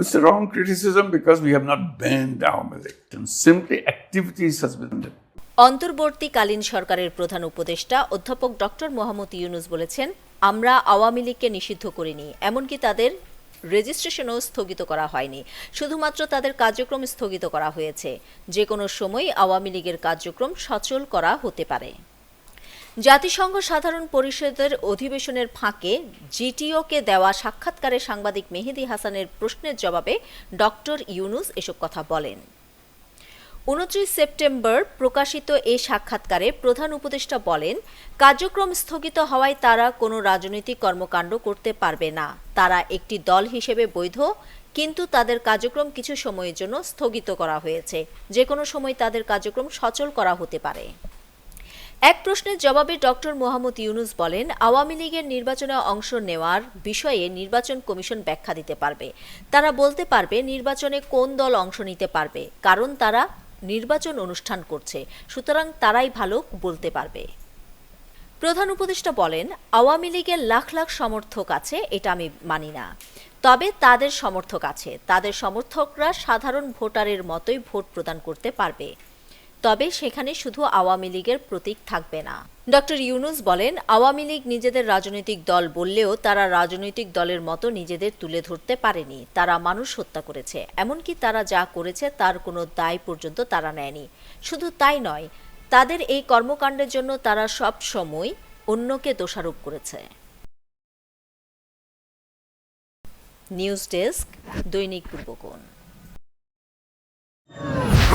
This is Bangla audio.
It's a wrong criticism because we have not banned Awami League. Simply activities has been done. অন্তর্বর্তীকালীন সরকারের প্রধান উপদেষ্টা অধ্যাপক ডক্টর মোহাম্মদ ইউনুস বলেছেন, আমরা আওয়ামী লীগকে নিষিদ্ধ করিনি, এমনকি তাদের রেজিস্ট্রেশনও স্থগিত করা হয়নি শুধুমাত্র তাদের কার্যক্রম স্থগিত করা হয়েছে যে কোনো সময় আওয়ামী লীগের কার্যক্রম সচল করা হতে পারে জাতিসংঘ সাধারণ পরিষদের অধিবেশনের ফাঁকে জিটিওকে দেওয়া সাক্ষাৎকারে সাংবাদিক মেহেদি হাসানের প্রশ্নের জবাবে ডক্টর ইউনুস এসব কথা বলেন। উনত্রিশ সেপ্টেম্বর প্রকাশিত এই সাক্ষাৎকারে প্রধান উপদেষ্টা বলেন, কার্যক্রম স্থগিত হওয়ায় তারা কোনো রাজনৈতিক কর্মকাণ্ড করতে পারবে না। তারা একটি দল হিসেবে বৈধ, কিন্তু তাদের কার্যক্রম কিছু সময়ের জন্য স্থগিত করা হয়েছে। যে কোনো সময় তাদের কার্যক্রম সচল করা হতে পারে। এক প্রশ্নের জবাবে ডক্টর মোহাম্মদ ইউনুস বলেন, আওয়ামী লীগের নির্বাচনে অংশ নেওয়ার বিষয়ে নির্বাচন কমিশন ব্যাখ্যা দিতে পারবে। তারা বলতে পারবে নির্বাচনে কোন দল অংশ নিতে পারবে, কারণ তারা নির্বাচন অনুষ্ঠান করছে, সুতরাং তারাই ভালো বলতে পারবে। প্রধান উপদেষ্টা বলেন, আওয়ামী লীগের লাখ লাখ সমর্থক আছে, এটা আমি মানি না। তবে তাদের সমর্থক আছে, তাদের সমর্থকরা সাধারণ ভোটারের মতোই ভোট প্রদান করতে পারবে। তবে সেখানে শুধু আওয়ামী লীগের প্রতীক থাকবে না। ডক্টর ইউনুস বলেন, আওয়ামী লীগ নিজেদের রাজনৈতিক দল বললেও তারা রাজনৈতিক দলের মতো নিজেদের তুলে ধরতে পারেনি। তারা মানুষ হত্যা করেছে। এমনকি তারা যা করেছে তার কোনো দায় পর্যন্ত তারা নেয়নি। শুধু তাই নয়, তাদের এই কর্মকাণ্ডের জন্য তারা সব সময় অন্যকে দোষারোপ করেছে। নিউজ ডেস্ক, দৈনিক পূর্বকোণ।